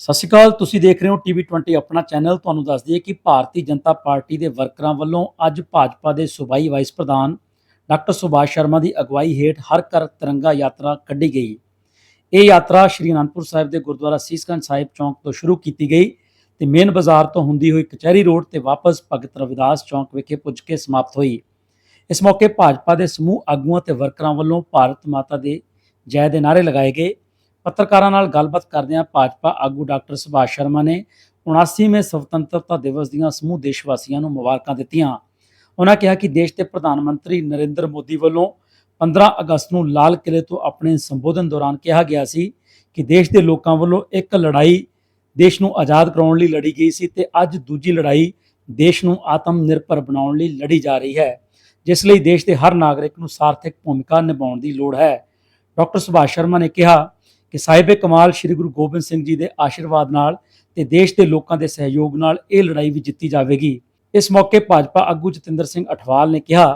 ਸਤਿ ਸ਼੍ਰੀ ਅਕਾਲ, ਤੁਸੀਂ ਦੇਖ ਰਹੇ ਹੋ ਟੀਵੀ 20 ਆਪਣਾ ਚੈਨਲ ਤੁਹਾਨੂੰ ਦੱਸ ਦਈਏ ਕਿ ਭਾਰਤੀ ਜਨਤਾ ਪਾਰਟੀ ਦੇ ਵਰਕਰਾਂ ਵੱਲੋਂ ਅੱਜ ਭਾਜਪਾ ਦੇ ਸੂਬਾਈ ਵਾਈਸ ਪ੍ਰਧਾਨ ਡਾਕਟਰ ਸੁਭਾਸ਼ ਸ਼ਰਮਾ ਦੀ ਅਗਵਾਈ ਹੇਠ ਹਰ ਘਰ ਤਿਰੰਗਾ ਯਾਤਰਾ ਕੱਢੀ ਗਈ। ਇਹ ਯਾਤਰਾ ਸ਼੍ਰੀ ਅਨੰਦਪੁਰ ਸਾਹਿਬ ਦੇ ਗੁਰਦੁਆਰਾ ਸੀਸਗੰਜ ਸਾਹਿਬ ਚੌਂਕ ਤੋਂ ਸ਼ੁਰੂ ਕੀਤੀ ਗਈ ਤੇ ਮੇਨ ਬਾਜ਼ਾਰ ਤੋਂ ਹੁੰਦੀ ਹੋਈ ਕਚਹਿਰੀ ਰੋਡ ਤੇ ਵਾਪਸ ਭਗਤ ਰਵਿਦਾਸ ਚੌਂਕ ਵਿਖੇ ਪੁੱਜ ਕੇ ਸਮਾਪਤ ਹੋਈ। ਇਸ ਮੌਕੇ ਭਾਜਪਾ ਦੇ ਸਮੂਹ ਆਗੂਆਂ ਤੇ ਵਰਕਰਾਂ ਵੱਲੋਂ ਭਾਰਤ ਮਾਤਾ ਦੇ ਜੈ ਦੇ ਨਾਅਰੇ ਲਗਾਏ ਗਏ। ਪੱਤਰਕਾਰਾਂ ਨਾਲ ਗੱਲਬਾਤ ਕਰਦਿਆਂ ਭਾਜਪਾ ਆਗੂ ਡਾਕਟਰ ਸੁਭਾਸ਼ ਸ਼ਰਮਾ ਨੇ 79ਵੇਂ ਸੁਤੰਤਰਤਾ ਦਿਵਸ ਦੀਆਂ ਸਮੂਹ ਦੇਸ਼ ਵਾਸੀਆਂ ਨੂੰ ਮੁਬਾਰਕਾਂ ਦਿੱਤੀਆਂ। ਉਹਨਾਂ ਕਿਹਾ ਕਿ ਦੇਸ਼ ਦੇ ਪ੍ਰਧਾਨ ਮੰਤਰੀ ਨਰਿੰਦਰ ਮੋਦੀ ਵੱਲੋਂ 15 ਅਗਸਤ ਨੂੰ ਲਾਲ ਕਿਲੇ ਤੋਂ ਆਪਣੇ ਸੰਬੋਧਨ ਦੌਰਾਨ ਕਿਹਾ ਗਿਆ ਸੀ ਕਿ ਦੇਸ਼ ਦੇ ਲੋਕਾਂ ਵੱਲੋਂ ਇੱਕ ਲੜਾਈ ਦੇਸ਼ ਨੂੰ ਆਜ਼ਾਦ ਕਰਾਉਣ ਲਈ ਲੜੀ ਗਈ ਸੀ ਤੇ ਅੱਜ ਦੂਜੀ ਲੜਾਈ ਦੇਸ਼ ਨੂੰ ਆਤਮ ਨਿਰਭਰ ਬਣਾਉਣ ਲਈ ਲੜੀ ਜਾ ਰਹੀ ਹੈ, ਜਿਸ ਲਈ ਦੇਸ਼ ਦੇ ਹਰ ਨਾਗਰਿਕ ਨੂੰ ਸਾਰਥਕ ਭੂਮਿਕਾ ਨਿਭਾਉਣ ਦੀ ਲੋੜ ਹੈ। ਡਾਕਟਰ ਸੁਭਾਸ਼ ਸ਼ਰਮਾ ਨੇ ਕਿਹਾ ਕਿ ਸਾਹਿਬੇ ਕਮਾਲ ਸ੍ਰੀ ਗੁਰੂ ਗੋਬਿੰਦ ਸਿੰਘ ਜੀ ਦੇ ਆਸ਼ੀਰਵਾਦ ਨਾਲ ਤੇ ਦੇਸ਼ ਦੇ ਲੋਕਾਂ ਦੇ ਸਹਿਯੋਗ ਨਾਲ ਇਹ ਲੜਾਈ ਵੀ ਜਿੱਤੀ ਜਾਵੇਗੀ। ਇਸ ਮੌਕੇ ਭਾਜਪਾ ਆਗੂ ਜਤਿੰਦਰ ਸਿੰਘ ਅਠਵਾਲ ਨੇ ਕਿਹਾ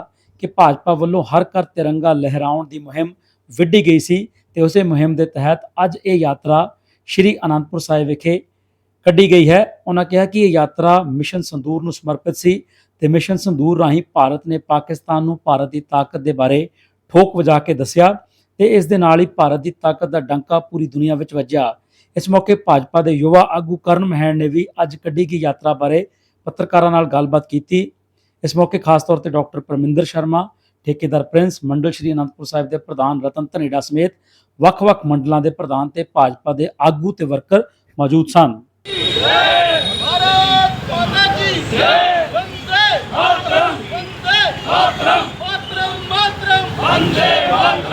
ਕਿ ਭਾਜਪਾ ਵੱਲੋਂ ਹਰ ਘਰ ਤਿਰੰਗਾ ਲਹਿਰਾਉਣ ਦੀ ਮੁਹਿੰਮ ਵਿੱਢੀ ਗਈ ਸੀ ਤੇ ਉਸੇ ਮੁਹਿੰਮ ਦੇ ਤਹਿਤ ਅੱਜ ਇਹ ਯਾਤਰਾ ਸ੍ਰੀ ਅਨੰਦਪੁਰ ਸਾਹਿਬ ਵਿਖੇ ਕੱਢੀ ਗਈ ਹੈ। ਉਹਨਾਂ ਕਿਹਾ ਕਿ ਇਹ ਯਾਤਰਾ ਮਿਸ਼ਨ ਸੰਦੂਰ ਨੂੰ ਸਮਰਪਿਤ ਸੀ ਤੇ ਮਿਸ਼ਨ ਸੰਦੂਰ ਰਾਹੀਂ ਭਾਰਤ ਨੇ ਪਾਕਿਸਤਾਨ ਨੂੰ ਭਾਰਤ ਦੀ ਤਾਕਤ ਦੇ ਬਾਰੇ ਠੋਕ ਵਜਾ ਕੇ ਦੱਸਿਆ ਤੇ ਇਸ ਦੇ ਨਾਲ ਹੀ ਭਾਰਤ ਦੀ ਤਾਕਤ ਦਾ ਡੰਕਾ ਪੂਰੀ ਦੁਨੀਆ ਵਿੱਚ ਵੱਜਿਆ। ਇਸ ਮੌਕੇ ਭਾਜਪਾ ਦੇ ਯੁਵਾ ਆਗੂ ਕਰਨ ਮਹਿਣ ਨੇ ਵੀ ਅੱਜ ਕੱਢੀ ਗਈ ਯਾਤਰਾ ਬਾਰੇ ਪੱਤਰਕਾਰਾਂ ਨਾਲ ਗੱਲਬਾਤ ਕੀਤੀ। ਇਸ ਮੌਕੇ ਖਾਸ ਤੌਰ ਤੇ ਡਾਕਟਰ ਪਰਮਿੰਦਰ ਸ਼ਰਮਾ, ਠੇਕੇਦਾਰ ਪ੍ਰਿੰਸ ਮੰਡਲ ਸ਼੍ਰੀ ਅਨੰਦਪੁਰ ਸਾਹਿਬ ਦੇ ਪ੍ਰਧਾਨ ਰਤਨ ਧਨੇੜਾ ਸਮੇਤ ਵੱਖ-ਵੱਖ ਮੰਡਲਾਂ ਦੇ ਪ੍ਰਧਾਨ ਤੇ ਭਾਜਪਾ ਦੇ ਆਗੂ ਤੇ ਵਰਕਰ ਮੌਜੂਦ ਸਨ। ਵੰਦੇ ਮਾਤਰਮ ਵੰਦੇ ਮਾਤਰਮ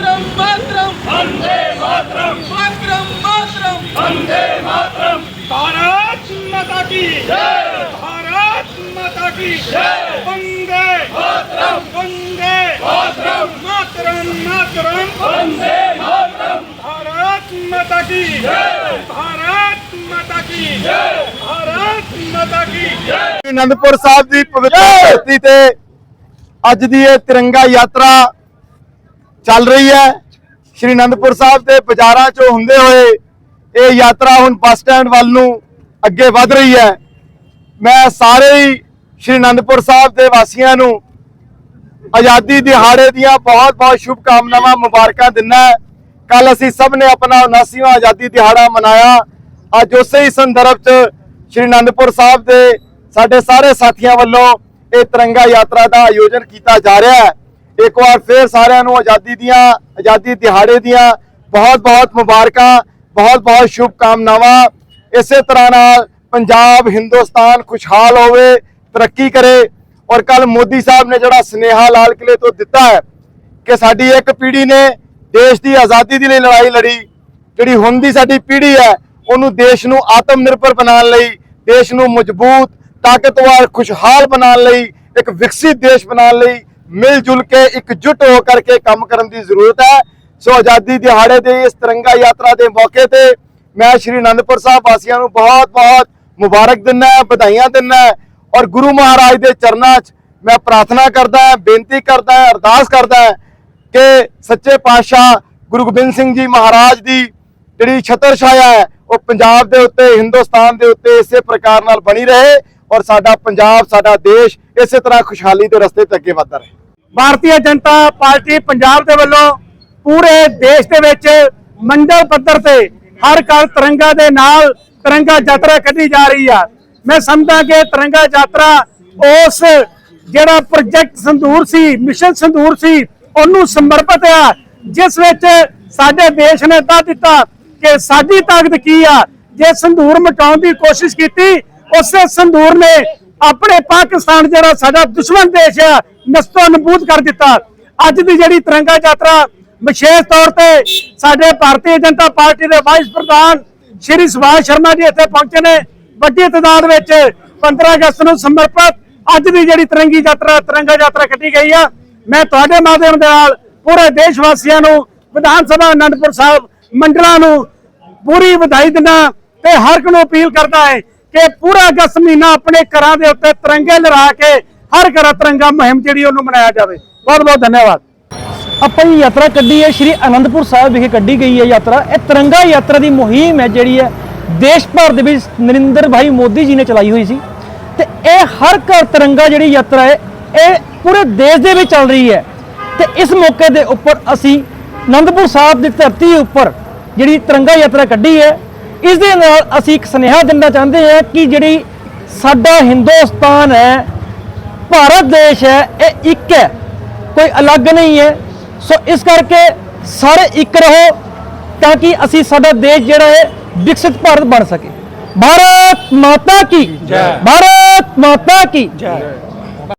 मातरम वंदे मातरम मातरम मातरम वंदे मातरम मातरम मातरम वंदे मातरम मातरम मातरम वंदे मातरम भारत माता की जय भारत माता की जय वंदे मातरम वंदे मातरम मातरम मातरम वंदे मातरम भारत माता की जय भारत माता की जय भारत माता की जय ਅਨੰਦਪੁਰ ਸਾਹਿਬ ਦੀ ਪਵਿੱਤਰ ਧਰਤੀ ਤੇ ਅੱਜ ਦੀ ਇਹ ਤਿਰੰਗਾ ਯਾਤਰਾ ਚੱਲ ਰਹੀ ਹੈ। ਸ਼੍ਰੀ ਅਨੰਦਪੁਰ ਸਾਹਿਬ ਦੇ ਬਾਜ਼ਾਰਾਂ ਚੋਂ ਹੁੰਦੇ ਹੋਏ ਇਹ ਯਾਤਰਾ ਹੁਣ ਬੱਸ ਸਟੈਂਡ ਵੱਲ ਨੂੰ ਅੱਗੇ ਵਧ ਰਹੀ ਹੈ। ਮੈਂ ਸਾਰੇ ਹੀ ਸ਼੍ਰੀ ਅਨੰਦਪੁਰ ਸਾਹਿਬ ਦੇ ਵਾਸੀਆਂ ਨੂੰ ਆਜ਼ਾਦੀ ਦਿਹਾੜੇ ਦੀਆਂ ਬਹੁਤ ਬਹੁਤ ਸ਼ੁਭ ਕਾਮਨਾਵਾਂ ਮੁਬਾਰਕਾਂ ਦਿੰਦਾ ਕੱਲ ਅਸੀਂ ਸਭ ਨੇ ਆਪਣਾ 79ਵਾਂ ਆਜ਼ਾਦੀ ਦਿਹਾੜਾ ਮਨਾਇਆ। ਅੱਜ ਉਸੇ ਹੀ ਸੰਦਰਭ 'ਚ ਸ਼੍ਰੀ ਅਨੰਦਪੁਰ ਸਾਹਿਬ ਦੇ ਸਾਡੇ ਸਾਰੇ ਸਾਥੀਆਂ ਵੱਲੋਂ ਇਹ ਤਿਰੰਗਾ ਯਾਤਰਾ ਦਾ ਆਯੋਜਨ ਕੀਤਾ ਜਾ ਰਿਹਾ ਹੈ। ਇੱਕ ਵਾਰ ਫੇਰ ਸਾਰਿਆਂ ਨੂੰ ਆਜ਼ਾਦੀ ਦੀਆਂ, ਆਜ਼ਾਦੀ ਦਿਹਾੜੇ ਦੀਆਂ ਬਹੁਤ ਬਹੁਤ ਮੁਬਾਰਕਾਂ, ਬਹੁਤ ਬਹੁਤ ਸ਼ੁਭ ਕਾਮਨਾਵਾਂ ਇਸੇ ਤਰ੍ਹਾਂ ਨਾਲ ਪੰਜਾਬ, ਹਿੰਦੁਸਤਾਨ ਖੁਸ਼ਹਾਲ ਹੋਵੇ, ਤਰੱਕੀ ਕਰੇ ਔਰ ਕੱਲ ਮੋਦੀ ਸਾਹਿਬ ਨੇ ਜਿਹੜਾ ਸਨੇਹਾ ਲਾਲ ਕਿਲੇ ਤੋਂ ਦਿੱਤਾ ਹੈ ਕਿ ਸਾਡੀ ਇੱਕ ਪੀੜ੍ਹੀ ਨੇ ਦੇਸ਼ ਦੀ ਆਜ਼ਾਦੀ ਦੇ ਲਈ ਲੜਾਈ ਲੜੀ, ਜਿਹੜੀ ਹੁਣ ਦੀ ਸਾਡੀ ਪੀੜ੍ਹੀ ਹੈ, ਉਹਨੂੰ ਦੇਸ਼ ਨੂੰ ਆਤਮ ਨਿਰਭਰ ਬਣਾਉਣ ਲਈ, ਦੇਸ਼ ਨੂੰ ਮਜ਼ਬੂਤ, ਤਾਕਤਵਰ, ਖੁਸ਼ਹਾਲ ਬਣਾਉਣ ਲਈ, ਇੱਕ ਵਿਕਸਿਤ ਦੇਸ਼ ਬਣਾਉਣ ਲਈ ਮਿਲ ਜੁਲ ਕੇ ਇਕਜੁੱਟ ਹੋ ਕਰਕੇ ਕੰਮ ਕਰਨ ਦੀ ਜ਼ਰੂਰਤ ਹੈ। ਸੋ ਆਜ਼ਾਦੀ ਦਿਹਾੜੇ ਦੇ ਇਸ ਤਿਰੰਗਾ ਯਾਤਰਾ ਦੇ ਮੌਕੇ ਤੇ ਮੈਂ ਸ਼੍ਰੀ ਅਨੰਦਪੁਰ ਸਾਹਿਬ ਵਾਸੀਆਂ ਨੂੰ ਬਹੁਤ ਬਹੁਤ ਮੁਬਾਰਕ ਦਿੰਦਾ ਵਧਾਈਆਂ ਦਿੰਦਾ ਔਰ ਗੁਰੂ ਮਹਾਰਾਜ ਦੇ ਚਰਨਾਂ 'ਚ ਮੈਂ ਪ੍ਰਾਰਥਨਾ ਕਰਦਾ ਬੇਨਤੀ ਕਰਦਾ ਅਰਦਾਸ ਕਰਦਾ ਕਿ ਸੱਚੇ ਪਾਤਸ਼ਾਹ ਗੁਰੂ ਗੋਬਿੰਦ ਸਿੰਘ ਜੀ ਮਹਾਰਾਜ ਦੀ ਜਿਹੜੀ ਛਤਰ ਛਾਇਆ ਹੈ, ਉਹ ਪੰਜਾਬ ਦੇ ਉੱਤੇ, ਹਿੰਦੁਸਤਾਨ ਦੇ ਉੱਤੇ ਇਸੇ ਪ੍ਰਕਾਰ ਨਾਲ ਬਣੀ ਰਹੇ ਔਰ ਸਾਡਾ ਪੰਜਾਬ, ਸਾਡਾ ਦੇਸ਼ ਇਸੇ ਤਰ੍ਹਾਂ ਖੁਸ਼ਹਾਲੀ ਦੇ ਰਸਤੇ ਤੇ ਅੱਗੇ ਵਧਦਾ ਰਹੇ। ਭਾਰਤੀ ਜਨਤਾ ਪਾਰਟੀ ਪੰਜਾਬ ਦੇ ਵੱਲੋਂ ਪੂਰੇ ਦੇਸ਼ ਦੇ ਵਿੱਚ ਮੰਡਲ ਪੱਧਰ ਤੇ ਹਰ ਘਰ ਤਿਰੰਗਾ ਦੇ ਨਾਲ ਤਿਰੰਗਾ ਯਾਤਰਾ ਕੱਢੀ ਜਾ ਰਹੀ ਆ। ਮੈਂ ਸਮਝਦਾ ਕਿ ਤਿਰੰਗਾ ਯਾਤਰਾ ਉਸ ਜਿਹੜਾ ਪ੍ਰੋਜੈਕਟ ਸੰਦੂਰ ਸੀ, ਮਿਸ਼ਨ ਸੰਦੂਰ ਸੀ, ਉਹਨੂੰ ਸਮਰਪਿਤ ਆ, ਜਿਸ ਵਿੱਚ ਸਾਡੇ ਦੇਸ਼ ਨੇ ਦੱਸ ਦਿੱਤਾ ਕਿ ਸਾਡੀ ਤਾਕਤ ਕੀ ਆ। ਜੇ ਸੰਦੂਰ ਮਟਾਉਣ ਦੀ ਕੋਸ਼ਿਸ਼ ਕੀਤੀ, ਉਸੇ ਸੰਦੂਰ ਨੇ ਆਪਣੇ ਪਾਕਿਸਤਾਨ ਜਿਹੜਾ ਸਾਡਾ ਦੁਸ਼ਮਣ ਦੇਸ਼ ਆ, ਨਸਤੋ ਨਬੂਦ ਕਰ ਦਿੱਤਾ। ਅੱਜ ਦੀ ਜਿਹੜੀ ਤਿਰੰਗਾ ਯਾਤਰਾ, ਵਿਸ਼ੇਸ਼ ਤੌਰ ਤੇ ਸਾਡੇ ਭਾਰਤੀ ਜਨਤਾ ਪਾਰਟੀ ਦੇ ਵਾਈਸ ਪ੍ਰਧਾਨ ਸ਼੍ਰੀ ਸੁਭਾਸ਼ ਸ਼ਰਮਾ ਜੀ ਇੱਥੇ ਪਹੁੰਚੇ ਨੇ। ਵੱਡੀ ਤਾਦਾਦ ਵਿੱਚ 15 ਅਗਸਤ ਨੂੰ ਸਮਰਪਿਤ ਅੱਜ ਦੀ ਜਿਹੜੀ ਤਿਰੰਗੀ ਯਾਤਰਾ, ਤਿਰੰਗਾ ਯਾਤਰਾ ਕੱਢੀ ਗਈ ਆ। ਮੈਂ ਤੁਹਾਡੇ ਮਾਧਿਅਮ ਦੇ ਨਾਲ ਪੂਰੇ ਦੇਸ਼ ਵਾਸੀਆਂ ਨੂੰ, ਵਿਧਾਨ ਸਭਾ ਅਨੰਦਪੁਰ ਸਾਹਿਬ ਮੰਡਲਾਂ ਨੂੰ ਪੂਰੀ ਵਧਾਈ ਦਿੰਦਾ ਤੇ ਹਰ ਇੱਕ ਨੂੰ ਅਪੀਲ ਕਰਦਾ ਹੈ ਕਿ ਪੂਰਾ ਅਗਸਤ ਮਹੀਨਾ ਆਪਣੇ ਘਰਾਂ ਦੇ ਉੱਤੇ ਤਿਰੰਗੇ ਲਹਿਰਾ ਕੇ ਹਰ ਘਰ ਤਿਰੰਗਾ ਮੁਹਿੰਮ ਜਿਹੜੀ ਉਹਨੂੰ ਮਨਾਇਆ ਜਾਵੇ। ਬਹੁਤ ਬਹੁਤ ਧੰਨਵਾਦ। ਆਪਾਂ ਇਹ ਯਾਤਰਾ ਕੱਢੀ ਹੈ, ਸ਼੍ਰੀ ਅਨੰਦਪੁਰ ਸਾਹਿਬ ਵਿਖੇ ਕੱਢੀ ਗਈ ਹੈ ਯਾਤਰਾ। ਇਹ ਤਿਰੰਗਾ ਯਾਤਰਾ ਦੀ ਮੁਹਿੰਮ ਹੈ ਜਿਹੜੀ ਹੈ, ਦੇਸ਼ ਭਰ ਦੇ ਵਿੱਚ ਨਰਿੰਦਰ ਭਾਈ ਮੋਦੀ ਜੀ ਨੇ ਚਲਾਈ ਹੋਈ ਸੀ। ਤੇ ਇਹ ਹਰ ਘਰ ਤਿਰੰਗਾ ਜਿਹੜੀ ਯਾਤਰਾ ਹੈ, ਇਹ ਪੂਰੇ ਦੇਸ਼ ਦੇ ਵਿੱਚ ਚੱਲ ਰਹੀ ਹੈ। ਤੇ ਇਸ ਮੌਕੇ ਦੇ ਉੱਪਰ ਅਸੀਂ ਅਨੰਦਪੁਰ ਸਾਹਿਬ ਦੀ ਧਰਤੀ ਉੱਪਰ ਜਿਹੜੀ ਤਿਰੰਗਾ ਯਾਤਰਾ ਕੱਢੀ ਹੈ ਇਸ ਦੇ ਨਾਲ ਅਸੀਂ ਇੱਕ ਸੁਨੇਹਾ ਦੇਣਾ ਚਾਹੁੰਦੇ ਹਾਂ ਕਿ ਜਿਹੜੀ ਸਾਡਾ ਹਿੰਦੁਸਤਾਨ ਹੈ ਭਾਰਤ ਦੇਸ਼ ਹੈ ਇਹ ਇੱਕ ਹੈ ਕੋਈ ਅਲੱਗ ਨਹੀਂ ਹੈ। ਸੋ ਇਸ ਕਰਕੇ ਸਾਰੇ ਇੱਕ ਰਹੋ ਤਾਂ ਕਿ ਅਸੀਂ ਸਾਡਾ ਦੇਸ਼ ਜਿਹੜਾ ਹੈ ਵਿਕਸਿਤ ਭਾਰਤ ਬਣ ਸਕੇ। ਭਾਰਤ ਮਾਤਾ ਕੀ? ਜੈ। ਭਾਰਤ ਮਾਤਾ ਕੀ? ਜੈ।